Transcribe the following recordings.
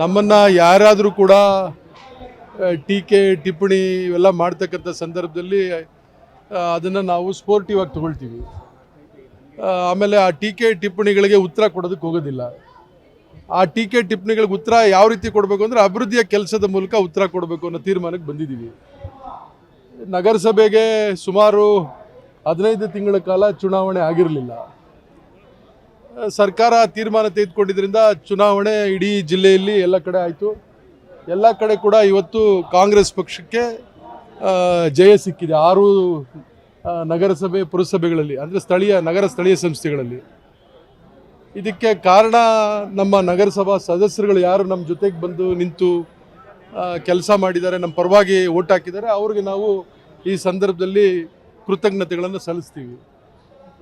ನಮ್ಮನ್ನು ಯಾರಾದರೂ ಕೂಡ ಟೀಕೆ, ಟಿಪ್ಪಣಿ ಇವೆಲ್ಲ ಮಾಡ್ತಕ್ಕಂಥ ಸಂದರ್ಭದಲ್ಲಿ ಅದನ್ನು ನಾವು ಸ್ಪೋರ್ಟಿವ್ ಆಗಿ ತಗೊಳ್ತೀವಿ. ಆಮೇಲೆ ಆ ಟೀಕೆ, ಟಿಪ್ಪಣಿಗಳಿಗೆ ಉತ್ತರ ಕೊಡೋದಕ್ಕೆ ಹೋಗೋದಿಲ್ಲ. ಆ ಟೀಕೆ, ಟಿಪ್ಪಣಿಗಳಿಗೆ ಉತ್ತರ ಯಾವ ರೀತಿ ಕೊಡಬೇಕು ಅಂದರೆ ಅಭಿವೃದ್ಧಿಯ ಕೆಲಸದ ಮೂಲಕ ಉತ್ತರ ಕೊಡಬೇಕು ಅನ್ನೋ ತೀರ್ಮಾನಕ್ಕೆ ಬಂದಿದ್ದೀವಿ. ನಗರಸಭೆಗೆ ಸುಮಾರು ಹದಿನೈದು ತಿಂಗಳ ಕಾಲ ಚುನಾವಣೆ ಆಗಿರಲಿಲ್ಲ. ಸರ್ಕಾರ ತೀರ್ಮಾನ ತೆಗೆದುಕೊಂಡಿದ್ದರಿಂದ ಚುನಾವಣೆ ಇಡೀ ಜಿಲ್ಲೆಯಲ್ಲಿ ಎಲ್ಲ ಕಡೆ ಆಯಿತು. ಎಲ್ಲ ಕಡೆ ಕೂಡ ಇವತ್ತು ಕಾಂಗ್ರೆಸ್ ಪಕ್ಷಕ್ಕೆ ಜಯ ಸಿಕ್ಕಿದೆ. ಆರು ನಗರಸಭೆ, ಪುರಸಭೆಗಳಲ್ಲಿ, ಅಂದರೆ ಸ್ಥಳೀಯ, ನಗರ ಸ್ಥಳೀಯ ಸಂಸ್ಥೆಗಳಲ್ಲಿ. ಇದಕ್ಕೆ ಕಾರಣ ನಮ್ಮ ನಗರಸಭಾ ಸದಸ್ಯರುಗಳು ಯಾರು, ನಮ್ಮ ಜೊತೆಗೆ ಬಂದು ನಿಂತು ಕೆಲಸ ಮಾಡಿದ್ದಾರೆ, ನಮ್ಮ ಪರವಾಗಿ ಓಟ್ ಹಾಕಿದ್ದಾರೆ, ಅವ್ರಿಗೆ ನಾವು ಈ ಸಂದರ್ಭದಲ್ಲಿ ಕೃತಜ್ಞತೆಗಳನ್ನು ಸಲ್ಲಿಸ್ತೀವಿ.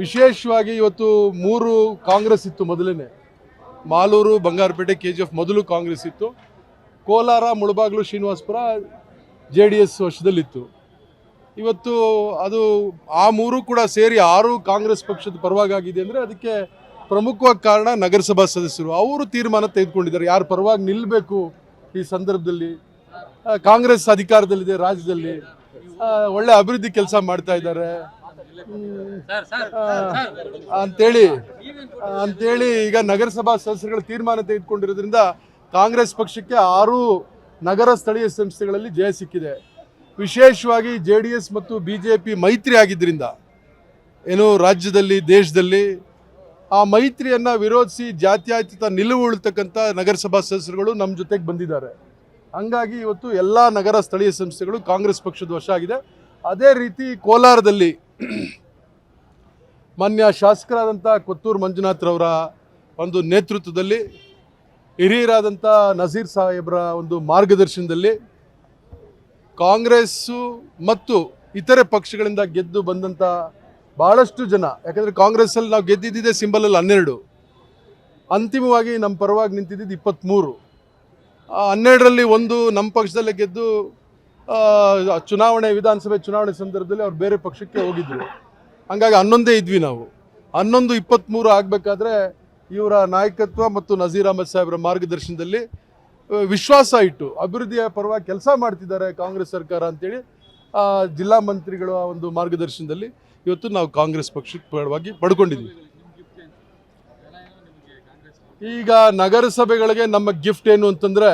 ವಿಶೇಷವಾಗಿ ಇವತ್ತು ಮೂರು ಕಾಂಗ್ರೆಸ್ ಇತ್ತು ಮೊದಲನೇ. Malur, Bangarpet K G F ಮೊದಲು ಕಾಂಗ್ರೆಸ್ ಇತ್ತು. Kolar, Mulbagal, Srinivaspur, J D S ವಶದಲ್ಲಿತ್ತು ಇವತ್ತು ಅದು ಆ ಮೂರು ಕೂಡ ಸೇರಿ ಆರು ಕಾಂಗ್ರೆಸ್ ಪಕ್ಷದ ಪರವಾಗಿದೆ ಅಂದರೆ ಅದಕ್ಕೆ ಪ್ರಮುಖವಾಗಿ ಕಾರಣ ನಗರಸಭಾ ಸದಸ್ಯರು. ಅವರು ತೀರ್ಮಾನ ತೆಗೆದುಕೊಂಡಿದ್ದಾರೆ. ಯಾರು ಪರವಾಗಿ ನಿಲ್ಲಬೇಕು ಈ ಸಂದರ್ಭದಲ್ಲಿ? ಕಾಂಗ್ರೆಸ್ ಅಧಿಕಾರದಲ್ಲಿದೆ, ರಾಜ್ಯದಲ್ಲಿ. ಒಳ್ಳೆ ಅಭಿವೃದ್ಧಿ ಕೆಲಸ ಮಾಡ್ತಾ ಇದ್ದಾರೆ. ಅಂತೇಳಿ ಅಂತೇಳಿ ಈಗ ನಗರಸಭಾ ಸದಸ್ಯರುಗಳು ತೀರ್ಮಾನ ತೆಗೆದುಕೊಂಡಿರೋದ್ರಿಂದ ಕಾಂಗ್ರೆಸ್ ಪಕ್ಷಕ್ಕೆ ಆರು ನಗರ ಸ್ಥಳೀಯ ಸಂಸ್ಥೆಗಳಲ್ಲಿ ಜಯ ಸಿಕ್ಕಿದೆ. ವಿಶೇಷವಾಗಿ ಜೆ ಡಿ ಎಸ್ ಮತ್ತು ಬಿ ಜೆ ಪಿ ಮೈತ್ರಿ ಆಗಿದ್ದರಿಂದ ಏನು ರಾಜ್ಯದಲ್ಲಿ ದೇಶದಲ್ಲಿ ಆ ಮೈತ್ರಿಯನ್ನು ವಿರೋಧಿಸಿ ಜಾತ್ಯತೀತ ನಿಲುವು ಉಳ್ತಕ್ಕಂಥ ನಗರಸಭಾ ಸದಸ್ಯರುಗಳು ನಮ್ಮ ಜೊತೆಗೆ ಬಂದಿದ್ದಾರೆ. ಹಂಗಾಗಿ ಇವತ್ತು ಎಲ್ಲ ನಗರ ಸ್ಥಳೀಯ ಸಂಸ್ಥೆಗಳು ಕಾಂಗ್ರೆಸ್ ಪಕ್ಷದ ವಶ ಆಗಿದೆ. ಅದೇ ರೀತಿ ಕೋಲಾರದಲ್ಲಿ ಮಾನ್ಯ ಶಾಸಕರಾದಂಥ ಕೊತ್ತೂರು ಮಂಜುನಾಥ್ರವರ ಒಂದು ನೇತೃತ್ವದಲ್ಲಿ ಹಿರಿಯರಾದಂಥ ನಜೀರ್ ಸಾಹೇಬ್ರ ಒಂದು ಮಾರ್ಗದರ್ಶನದಲ್ಲಿ ಕಾಂಗ್ರೆಸ್ಸು ಮತ್ತು ಇತರೆ ಪಕ್ಷಗಳಿಂದ ಗೆದ್ದು ಬಂದಂಥ ಭಾಳಷ್ಟು ಜನ, ಯಾಕಂದರೆ ಕಾಂಗ್ರೆಸ್ಸಲ್ಲಿ ನಾವು ಗೆದ್ದಿದ್ದಿದೆ ಸಿಂಬಲಲ್ಲಿ ಹನ್ನೆರಡು, ಅಂತಿಮವಾಗಿ ನಮ್ಮ ಪರವಾಗಿ ನಿಂತಿದ್ದು ಇಪ್ಪತ್ತ್ಮೂರು. ಹನ್ನೆರಡರಲ್ಲಿ ಒಂದು ನಮ್ಮ ಪಕ್ಷದಲ್ಲೇ ಗೆದ್ದು ಚುನಾವಣೆ, ವಿಧಾನಸಭೆ ಚುನಾವಣೆ ಸಂದರ್ಭದಲ್ಲಿ ಅವ್ರು ಬೇರೆ ಪಕ್ಷಕ್ಕೆ ಹೋಗಿದ್ರು. ಹಂಗಾಗಿ ಹನ್ನೊಂದೇ ಇದ್ವಿ ನಾವು. ಹನ್ನೊಂದು ಇಪ್ಪತ್ತ್ಮೂರು ಆಗಬೇಕಾದ್ರೆ ಇವರ ನಾಯಕತ್ವ ಮತ್ತು ನಜೀರ್ ಅಹಮದ್ ಸಾಹೇಬ್ರ ಮಾರ್ಗದರ್ಶನದಲ್ಲಿ ವಿಶ್ವಾಸ ಇಟ್ಟು ಅಭಿವೃದ್ಧಿಯ ಪರವಾಗಿ ಕೆಲಸ ಮಾಡ್ತಿದ್ದಾರೆ ಕಾಂಗ್ರೆಸ್ ಸರ್ಕಾರ ಅಂತೇಳಿ ಜಿಲ್ಲಾ ಮಂತ್ರಿಗಳ ಒಂದು ಮಾರ್ಗದರ್ಶನದಲ್ಲಿ ಇವತ್ತು ನಾವು ಕಾಂಗ್ರೆಸ್ ಪಕ್ಷಕ್ಕೆ ಪರವಾಗಿ ಪಡ್ಕೊಂಡಿದ್ವಿ. ಈಗ ನಗರಸಭೆಗಳಿಗೆ ನಮ್ಮ ಗಿಫ್ಟ್ ಏನು ಅಂತಂದರೆ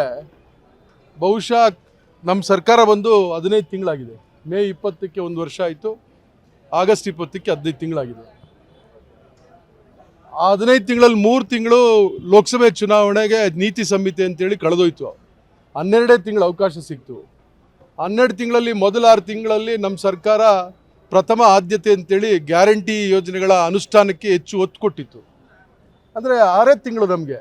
ಬಹುಶಃ ನಮ್ಮ ಸರ್ಕಾರ ಬಂದು ಹದಿನೈದು ತಿಂಗಳಾಗಿದೆ. ಮೇ ಇಪ್ಪತ್ತಕ್ಕೆ ಒಂದು ವರ್ಷ ಆಯಿತು. ಆಗಸ್ಟ್ ಇಪ್ಪತ್ತಕ್ಕೆ ಹದಿನೈದು ತಿಂಗಳಾಗಿದೆ. ಆ ಹದಿನೈದು ತಿಂಗಳಲ್ಲಿ ಮೂರು ತಿಂಗಳು ಲೋಕಸಭೆ ಚುನಾವಣೆಗೆ ನೀತಿ ಸಂಹಿತೆ ಅಂತೇಳಿ ಕಳೆದೋಯ್ತು. ಹನ್ನೆರಡೇ ತಿಂಗಳು ಅವಕಾಶ ಸಿಕ್ತು. ಹನ್ನೆರಡು ತಿಂಗಳಲ್ಲಿ ಮೊದಲ ಆರು ತಿಂಗಳಲ್ಲಿ ನಮ್ಮ ಸರ್ಕಾರ ಪ್ರಥಮ ಆದ್ಯತೆ ಅಂತೇಳಿ ಗ್ಯಾರಂಟಿ ಯೋಜನೆಗಳ ಅನುಷ್ಠಾನಕ್ಕೆ ಹೆಚ್ಚು ಒತ್ತು ಕೊಟ್ಟಿತ್ತು. ಅಂದರೆ ಆರೇ ತಿಂಗಳು ನಮಗೆ.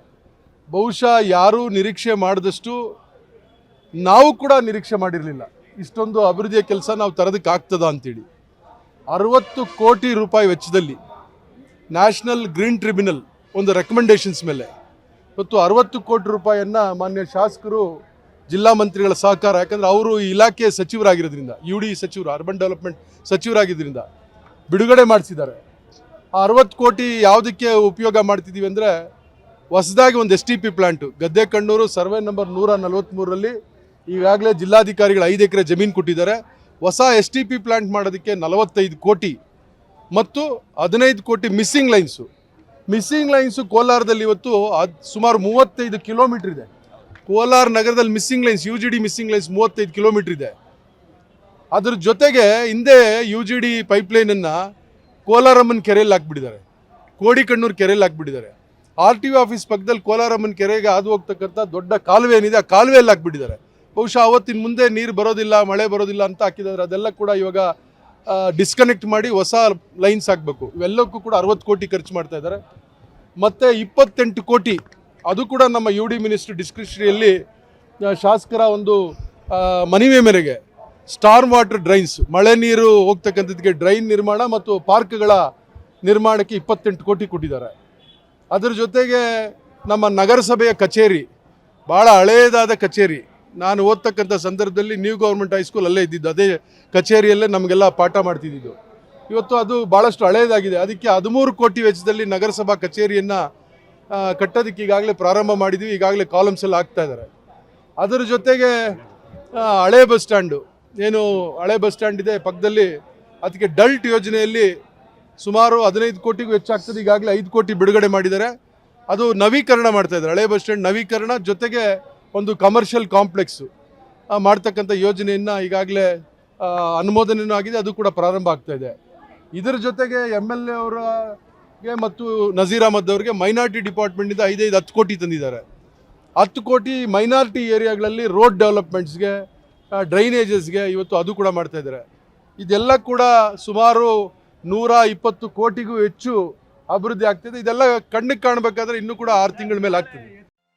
ಬಹುಶಃ ಯಾರೂ ನಿರೀಕ್ಷೆ ಮಾಡಿದಷ್ಟು ನಾವು ಕೂಡ ನಿರೀಕ್ಷೆ ಮಾಡಿರಲಿಲ್ಲ. ಇಷ್ಟೊಂದು ಅಭಿವೃದ್ಧಿಯ ಕೆಲಸ ನಾವು ತರೋದಕ್ಕೆ ಆಗ್ತದ ಅಂತೇಳಿ. ಅರವತ್ತು ಕೋಟಿ ರೂಪಾಯಿ ವೆಚ್ಚದಲ್ಲಿ ನ್ಯಾಷನಲ್ ಗ್ರೀನ್ ಟ್ರಿಬ್ಯುನಲ್ ಒಂದು ರೆಕಮೆಂಡೇಶನ್ಸ್ ಮೇಲೆ ಇವತ್ತು ಅರವತ್ತು ಕೋಟಿ ರೂಪಾಯಿಯನ್ನು ಮಾನ್ಯ ಶಾಸಕರು, ಜಿಲ್ಲಾ ಮಂತ್ರಿಗಳ ಸಹಕಾರ, ಯಾಕಂದರೆ ಅವರು ಇಲಾಖೆ ಸಚಿವರಾಗಿರೋದ್ರಿಂದ ಯು ಡಿ ಸಚಿವರು ಅರ್ಬನ್ ಡೆವಲಪ್ಮೆಂಟ್ ಸಚಿವರಾಗಿದ್ದರಿಂದ ಬಿಡುಗಡೆ ಮಾಡಿಸಿದ್ದಾರೆ. ಆ ಅರವತ್ತು ಕೋಟಿ ಯಾವುದಕ್ಕೆ ಉಪಯೋಗ ಮಾಡ್ತಿದ್ದೀವಿ ಅಂದರೆ ಹೊಸದಾಗಿ ಒಂದು ಎಸ್ ಟಿ ಪಿ ಪ್ಲಾಂಟು ಗದ್ದೆ ಕಣ್ಣೂರು ಸರ್ವೆ ನಂಬರ್ ನೂರ ನಲವತ್ತ್ಮೂರರಲ್ಲಿ ಈಗಾಗಲೇ ಜಿಲ್ಲಾಧಿಕಾರಿಗಳು ಐದು ಎಕರೆ ಜಮೀನು ಕೊಟ್ಟಿದ್ದಾರೆ. ಹೊಸ ಎಸ್ ಟಿ ಪಿ ಪ್ಲಾಂಟ್ ಮಾಡೋದಕ್ಕೆ ನಲವತ್ತೈದು ಕೋಟಿ ಮತ್ತು ಹದಿನೈದು ಕೋಟಿ ಮಿಸ್ಸಿಂಗ್ ಲೈನ್ಸು. ಮಿಸ್ಸಿಂಗ್ ಲೈನ್ಸು ಕೋಲಾರದಲ್ಲಿ ಇವತ್ತು ಸುಮಾರು ಮೂವತ್ತೈದು ಕಿಲೋಮೀಟ್ರ್ ಇದೆ. ಕೋಲಾರ ನಗರದಲ್ಲಿ missing lines, U G D missing lines ಮೂವತ್ತೈದು ಕಿಲೋಮೀಟ್ರ್ ಇದೆ. ಅದ್ರ ಜೊತೆಗೆ ಹಿಂದೆ ಯು ಜಿ ಡಿ ಪೈಪ್ಲೈನನ್ನು ಕೋಲಾರಮ್ಮನ ಕೆರೆಯಲ್ಲಿ ಹಾಕ್ಬಿಟ್ಟಿದ್ದಾರೆ. ಕೋಡಿಕಣ್ಣೂರು ಕೆರೆಯಲ್ಲಿ ಹಾಕ್ಬಿಟ್ಟಿದ್ದಾರೆ. ಆರ್ ಟಿ ಒ ಆಫೀಸ್ ಪಕ್ಕದಲ್ಲಿ ಕೋಲಾರಮ್ಮನ ಕೆರೆಗೆ ಹಾದು ಹೋಗ್ತಕ್ಕಂಥ ದೊಡ್ಡ ಕಾಲುವೆ ಏನಿದೆ, ಆ ಕಾಲುವೆಯಲ್ಲಿ ಹಾಕ್ಬಿಟ್ಟಿದ್ದಾರೆ. ಬಹುಶಃ ಅವತ್ತಿನ ಮುಂದೆ ನೀರು ಬರೋದಿಲ್ಲ, ಮಳೆ ಬರೋದಿಲ್ಲ ಅಂತ ಹಾಕಿದ್ದಾರೆ. ಅದೆಲ್ಲ ಕೂಡ ಇವಾಗ ಡಿಸ್ಕನೆಕ್ಟ್ ಮಾಡಿ ಹೊಸ ಲೈನ್ಸ್ ಹಾಕಬೇಕು. ಇವೆಲ್ಲಕ್ಕೂ ಕೂಡ ಅರವತ್ತು ಕೋಟಿ ಖರ್ಚು ಮಾಡ್ತಾ ಇದ್ದಾರೆ. ಮತ್ತು ಇಪ್ಪತ್ತೆಂಟು ಕೋಟಿ, ಅದು ಕೂಡ ನಮ್ಮ ಯು ಡಿ ಮಿನಿಸ್ಟ್ರಿ ಡಿಸ್ಕ್ರಿಪ್ಷರಿಯಲ್ಲಿ ಶಾಸಕರ ಒಂದು ಮನವಿ ಮೇರೆಗೆ. ಸ್ಟಾರ್ಮ್ ವಾಟರ್ ಡ್ರೈನ್ಸ್ ಮಳೆ ನೀರು ಹೋಗ್ತಕ್ಕಂಥದ್ದಕ್ಕೆ ಡ್ರೈನ್ ನಿರ್ಮಾಣ ಮತ್ತು ಪಾರ್ಕ್ಗಳ ನಿರ್ಮಾಣಕ್ಕೆ ಇಪ್ಪತ್ತೆಂಟು ಕೋಟಿ ಕೊಟ್ಟಿದ್ದಾರೆ. ಅದರ ಜೊತೆಗೆ ನಮ್ಮ ನಗರಸಭೆಯ ಕಚೇರಿ ಭಾಳ ಹಳೆಯದಾದ ಕಚೇರಿ ನಾನು ಓದ್ತಕ್ಕಂಥ ಸಂದರ್ಭದಲ್ಲಿ ನ್ಯೂ ಗೌರ್ಮೆಂಟ್ ಹೈಸ್ಕೂಲ್ ಅಲ್ಲೇ ಇದ್ದಿದ್ದು, ಅದೇ ಕಚೇರಿಯಲ್ಲೇ ನಮಗೆಲ್ಲ ಪಾಠ ಮಾಡ್ತಿದ್ದಿದ್ದು. ಇವತ್ತು ಅದು ಭಾಳಷ್ಟು ಹಳೆಯದಾಗಿದೆ ಅದಕ್ಕೆ ಹದಿಮೂರು ಕೋಟಿ ವೆಚ್ಚದಲ್ಲಿ ನಗರಸಭಾ ಕಚೇರಿಯನ್ನು ಕಟ್ಟೋದಕ್ಕೆ ಈಗಾಗಲೇ ಪ್ರಾರಂಭ ಮಾಡಿದ್ವಿ, ಈಗಾಗಲೇ ಕಾಲಮ್ಸ್ ಎಲ್ಲ ಹಾಕ್ತಾ ಇದ್ದಾರೆ. ಅದರ ಜೊತೆಗೆ ಹಳೆ ಬಸ್ ಸ್ಟ್ಯಾಂಡು ಏನು ಹಳೆ ಬಸ್ ಸ್ಟ್ಯಾಂಡ್ ಇದೆ, ಪಕ್ಕದಲ್ಲಿ ಅದಕ್ಕೆ ಡಲ್ಟ್ ಯೋಜನೆಯಲ್ಲಿ ಸುಮಾರು ಹದಿನೈದು ಕೋಟಿಗೂ ಹೆಚ್ಚಾಗ್ತದೆ ಈಗಾಗಲೇ ಐದು ಕೋಟಿ ಬಿಡುಗಡೆ ಮಾಡಿದ್ದಾರೆ. ಅದು ನವೀಕರಣ ಮಾಡ್ತಾ ಇದ್ದಾರೆ. ಹಳೆ ಬಸ್ ಸ್ಟ್ಯಾಂಡ್ ನವೀಕರಣ, ಜೊತೆಗೆ ಒಂದು ಕಮರ್ಷಿಯಲ್ ಕಾಂಪ್ಲೆಕ್ಸು ಮಾಡ್ತಕ್ಕಂಥ ಯೋಜನೆಯನ್ನು ಈಗಾಗಲೇ ಅನುಮೋದನೆಯೂ ಆಗಿದೆ, ಅದು ಕೂಡ ಪ್ರಾರಂಭ ಆಗ್ತಾ ಇದೆ. ಇದರ ಜೊತೆಗೆ ಎಂ ಎಲ್ ಎ ಅವರಿಗೆ ಮತ್ತು ನಜೀರ್ ಅಹಮದ್ ಅವರಿಗೆ ಮೈನಾರಿಟಿ ಡಿಪಾರ್ಟ್ಮೆಂಟಿಂದ ಐದೈದು ಹತ್ತು ಕೋಟಿ ತಂದಿದ್ದಾರೆ. ಹತ್ತು ಕೋಟಿ ಮೈನಾರಿಟಿ ಏರಿಯಾಗಳಲ್ಲಿ ರೋಡ್ ಡೆವಲಪ್ಮೆಂಟ್ಸ್ಗೆ ಡ್ರೈನೇಜಸ್ಗೆ ಇವತ್ತು ಅದು ಕೂಡ ಮಾಡ್ತಾ ಇದ್ದಾರೆ. ಇದೆಲ್ಲ ಕೂಡ ಸುಮಾರು ನೂರ ಇಪ್ಪತ್ತು ಕೋಟಿಗೂ ಹೆಚ್ಚು ಅಭಿವೃದ್ಧಿ ಆಗ್ತಿದೆ ಇದೆಲ್ಲ ಕಣ್ಣಿಗೆ ಕಾಣಬೇಕಾದ್ರೆ ಇನ್ನೂ ಕೂಡ ಆರು ತಿಂಗಳ ಮೇಲೆ ಆಗ್ತದೆ.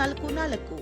ನಾಲ್ಕು ನಾಲ್ಕು